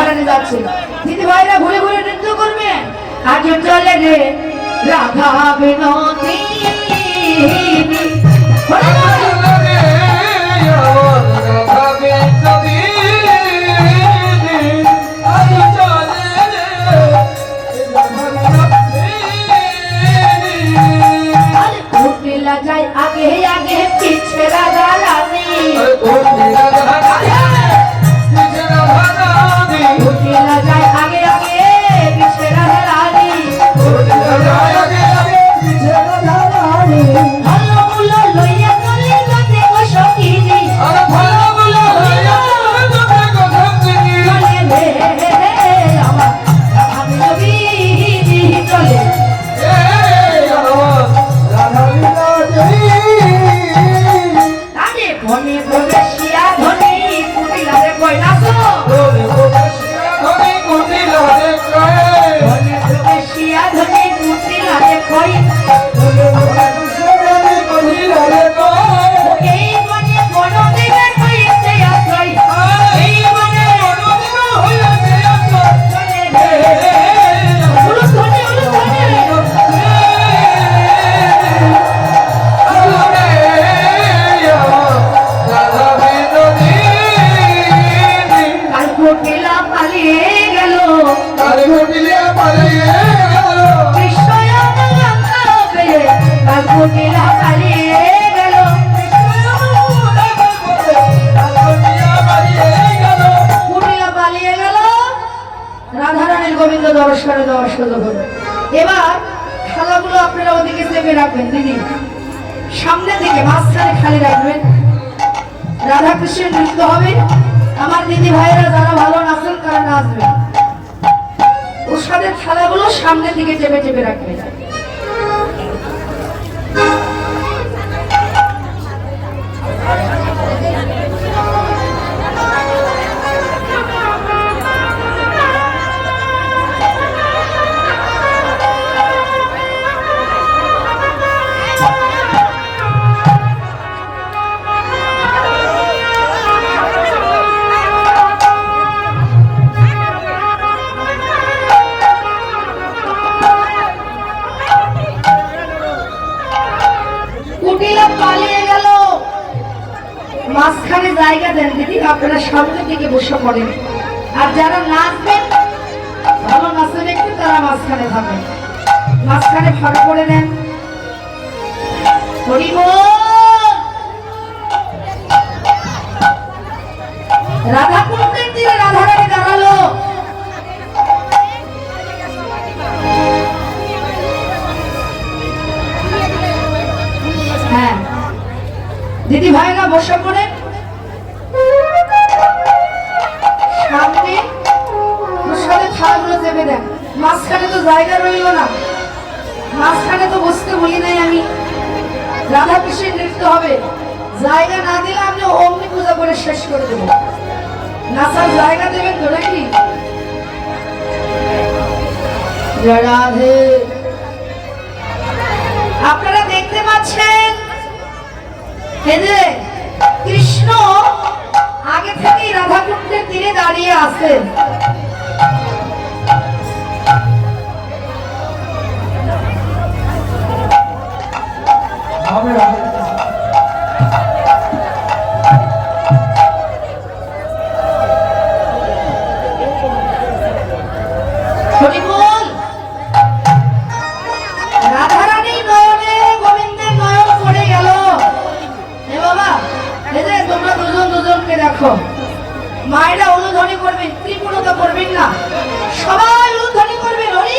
মাঝখানে যাচ্ছে দিদি ভাইরা ঘুরে ঘুরে নৃত্য করবে। আজ চলে রে রাধা বিনোদী কুটিলা পালিয়ে গেল। কৃষ্ণ পেয়ে কাল কুটিলা পালিয়ে গেল। পালিয়ে গেল। রাধারানীর গোবিন্দ দর্শনে সুযোগ হলো এবার খেলাগুলো আপনারা ওদিকে চেপে রাখবেন দিদি। সামনে থেকে মাঝখানে খালি রাখবেন। রাধা কৃষ্ণের নৃত্য হবে। আমার দিদি ভাইয়েরা যারা ভালো নাচেন, তারা নাচবে। ওষাদের থালাগুলো সামনে দিকে চেপে চেপে রাখবেন সামনের দিকে বসে পড়েন আর যারা নাচবেন ভালো নাচেন একটু তারা মাঝখানে থাকবেন মাঝখানে ফাঁকা করে দেন। হরি বল। রাধা কুণ্ডের তীরে রাধারানী দাঁড়াল। হ্যাঁ। দিদি ভাইরা বসে পড়ে জায়গা রইল না। মাঝখানে তো বসতে বলি নাই আমি। রাধা কৃষ্ণের নৃত্য হবে। জায়গা না দিলে আপনি অগ্নি পূজা করে শেষ করে দেবো। নাচার জায়গা দেবেন তো নাকি? রাধে। আপনারা দেখতে পাচ্ছেন? যে কৃষ্ণ আগে থেকেই রাধাকুণ্ডের তীরে দাঁড়িয়ে আছেন। দুজনকে দেখো মায়েরা অনুধ্বনি করবেন ত্রিপুরতা করবেন না। সবাই অনুধ্বনি করবেন হরি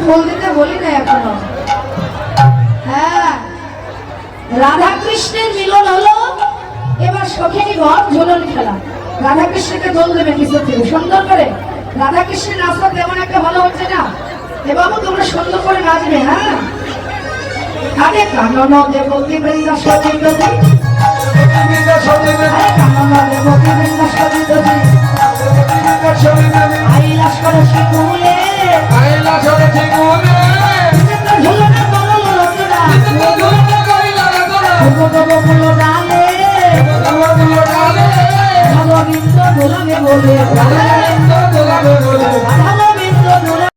আমি তো ফুল দিতে বলি না এখনও। হ্যাঁ রাধা কৃষ্ণের মিলন হলো এবার সখিনী ঘর ঝোলন খেলা। রাধা কৃষ্ণকে দোল দেবে কিছু থেকে সুন্দর করে। রাধা কৃষ্ণের নাচটা তেমন একটা ভালো হচ্ছে না। এ বাবু তোমরা সুন্দর করে নাচবে হ্যাঁ? আরে কানন দেবতী বৃন্দা সচিত আরে কানন দেবতী বৃন্দা সচিত আইলাস করে শিকুলে।